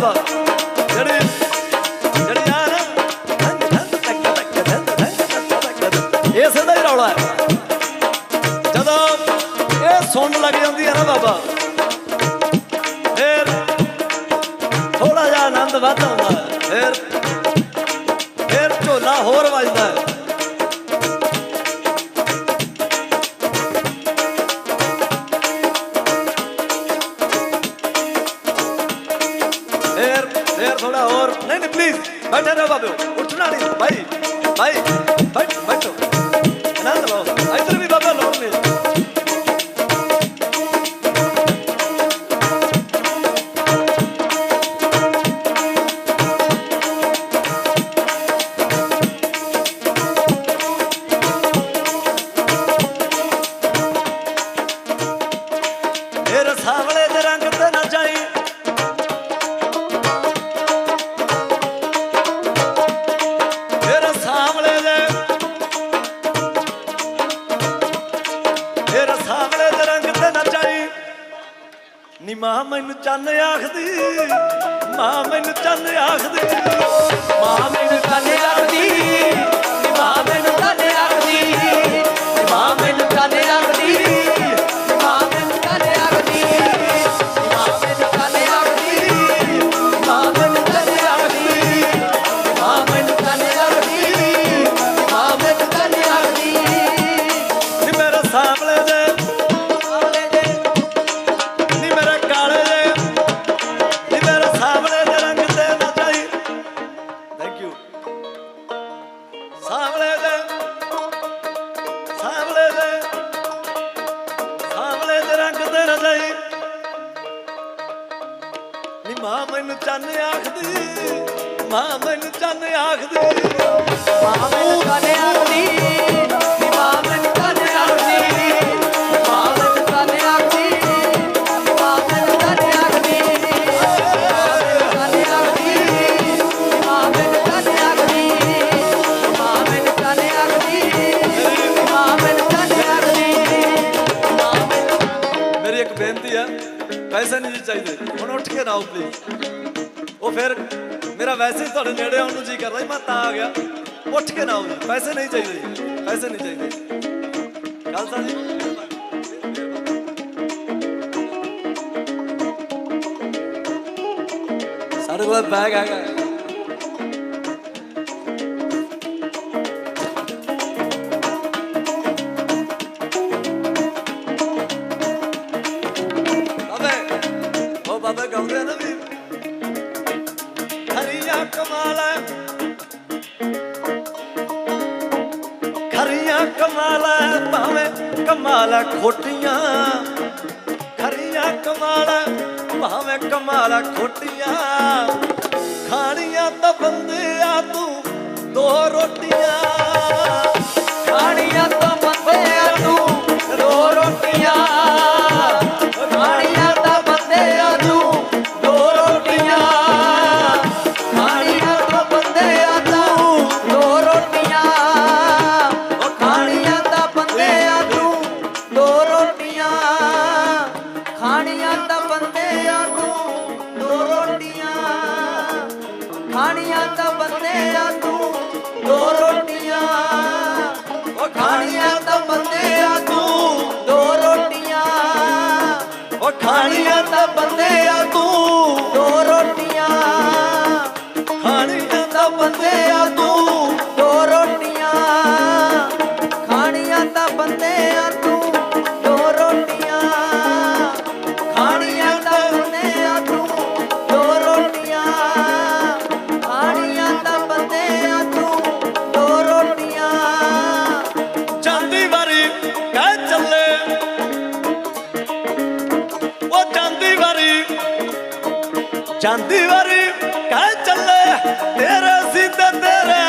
ਵਾ ਜਿਹੜੇ ਜਿਹੜੇ ਆ ਨਾ। ਇਹ ਸਦਾ ਹੀ ਰੌਲਾ ਹੈ। ਜਦੋਂ ਇਹ ਸੁਣਨ ਲੱਗ ਜਾਂਦੀ ਹੈ ਨਾ ਬਾਬਾ, ਫਿਰ ਥੋੜਾ ਜਿਹਾ ਆਨੰਦ ਵੱਧ ਆਉਂਦਾ ਫਿਰ ਫਿਰ ਝੋਲਾ ਹੋਰ ਵੱਜਦਾ ਹੈ। थोड़ा और नहीं नहीं प्लीज बैठे रहो बाबू उठना नहीं भाई भाई ਨੀ ਮਾਂ ਮੈਨੂੰ ਚੰਨ ਆਖਦੀ ਮਾਂ ਮੈਨੂੰ ਚੰਨ ਆਖਦੀ ਮਾਂ ਮੈਨੂੰ ਚੰਨ ਆਖਦੀ ਮੈਨੂੰ ਚੰਨ ਆਖਦੀ। ਮਾਂ ਮੈਨੂੰ ਚੰਨ ਆਖਦੀ ਮਾਂ ਮੈਨੂੰ ਚੰਨ ਆਖਦੀ। ਪੈਸੇ ਨਹੀਂ ਚਾਹੀਦੇ। ਉੱਠ ਕੇ ਨਾਓ ਪਲੀਜ਼ ਉਹ ਫਿਰ ਮੇਰਾ ਵੈਸੇ ਤੁਹਾਡੇ ਨੇੜੇ ਆਉਣ ਨੂੰ ਜੀ ਕਰਦਾ ਸੀ, ਮੈਂ ਤਾਂ ਆ ਗਿਆ। ਉੱਠ ਕੇ ਨਾ ਜੀ, ਪੈਸੇ ਨਹੀਂ ਚਾਹੀਦੇ ਜੀ, ਪੈਸੇ ਨਹੀਂ ਚਾਹੀਦੇ। ਖਾਲਸਾ ਜੀ ਸਾਡੇ ਕੋਲ ਬੈਗ ਹੈਗਾ। ਬਾਬੇ ਵੀ ਖਰੀਆਂ ਕਮਾਲਾ ਖਰੀਆਂ ਕਮਾਲਾ ਭਾਵੇਂ ਕਮਾਲਾ ਖੋਟੀਆਂ। ਖਰੀਆਂ ਕਮਾਲਾ ਭਾਵੇਂ ਕਮਾਲਾ ਖੋਟੀਆਂ। ਖਾਣੀਆਂ ਤਾਂ ਬੰਦਿਆ ਤੂੰ, ਦੋ ਰੋਟੀਆਂ। ਖਾਣੀਆਂ ਖਾਣੀਆਂ ਤਾਂ ਬੰਦਿਆ ਤੂੰ, ਦੋ ਰੋਟੀਆਂ। ਉਹ ਖਾਣੀਆਂ ਤਾਂ ਬੰਦਿਆ ਤੂੰ, ਦੋ ਰੋਟੀਆਂ। ਉਹ ਖਾਣੀਆਂ ਤਾਂ ਬੰਦਿਆ ਤੂੰ, ਦੋ ਰੋਟੀਆਂ। ਖਾਣੀਆਂ ਤਾਂ ਬੰਦਿਆ ਤੂੰ ਜਾਂਦੀ ਵਾਰੀ ਕਹਿ ਚੱਲੇ ਤੇਰੇ ਸਿੱਧੇ ਤੇਰੇ